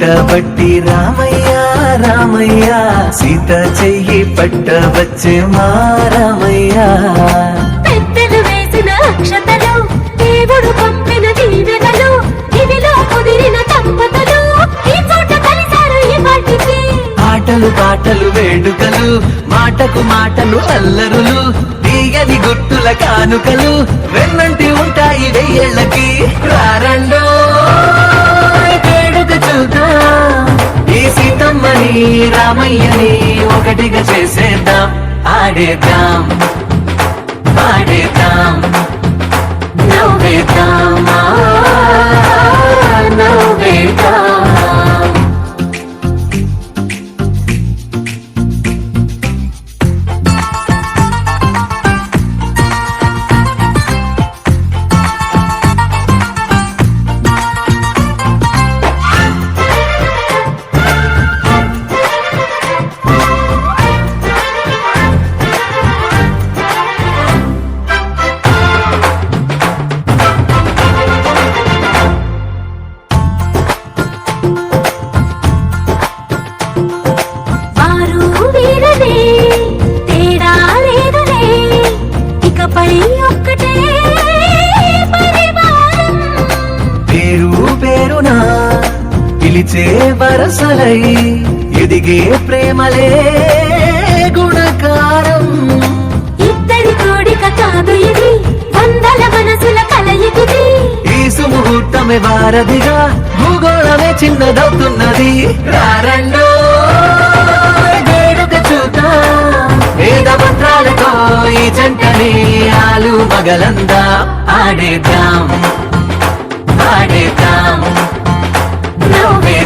బట్టి రామయ్య రామయ్య. సీత చెయ్యి పట్ట వచ్చే మా రామయ్య. పెద్దలు వేసిన అక్షతలు దేవుడు పంపిన దీవెనలు ఇవిలో కుదిరిన దంపతులు ఈ చోట కలిశారు ఈ వాటికి ఆటలు పాటలు వేడుకలు మాటకు మాటలు అల్లరులు తీయని గుట్టుల కానుకలు వెన్నంటి ఉంటాయి వెయ్యేళ్ళకి. రారండో ఈ రామయ్యని ఒకటిగా చేసేద్దాం. ఆడేద్దాం ఆడేద్దాం నవ్వేద్దాం. ఇకపై ఒక్కటే పేరు పేరున పిలిచే వరసలై ఎదిగే ప్రేమలే గుణకారం. ఇద్దరి కోడిక కాదు ఇది వందల మనసుల కలయికిది. ఈ సుముహూర్తమే వారధిగా భూగోళమే చిన్నదవుతున్నది. రారండో వేద మంత్రాలతో ఈ జంటని పగలు మగలందా ఆడేద్దాం ఆడేద్దాం. నవ్వే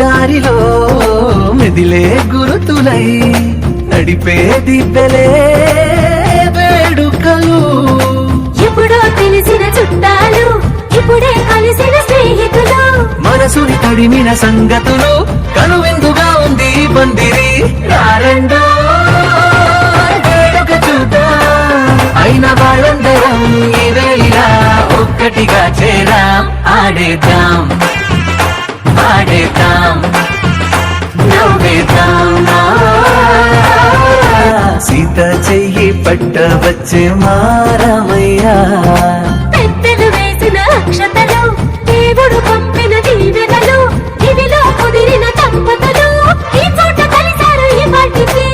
దారిలో మెదిలే గురుతులై నడిపే దిబ్బెలే వేడుకలు. ఎప్పుడో తెలిసిన చుట్టాలు ఇప్పుడే కలిసిన స్నేహితులు. మనసుని తడిమిన సంగతులు కనువిందుగా ఉంది పందిరి రారండో అయిన వాళ్ళందరం ఈ వేళ ఒక్కటిగా చేరాం ఆడేద్దాం. పట్ట వచ్చే మారమయ్యా. పెద్దలు వేసిన అక్షతలు దేవుడు పంపిన దీవెనలు ఇవిలో కుదిరిన దంపతులు ఈ చోట కలిశారు ఈ వాటికి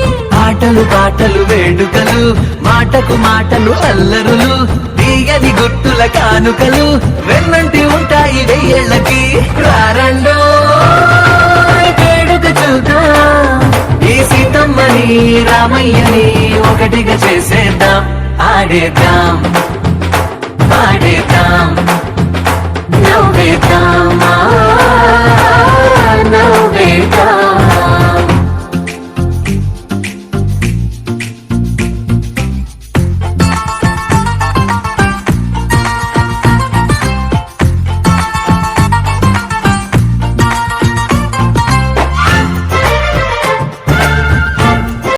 ఆటలు పాటలు వేడుకలు మాటకు మాటలు అల్లరులు తీయని గుట్టుల కానుకలు వెన్నంటి ఉంటాయి వెయ్యేళ్ళకి. రారండో సీతమ్మని రామయ్యని ఒకటిగా చేసేద్దాం. ఆడేద్దాం ఆడేద్దాం నవ్వేద్దాం.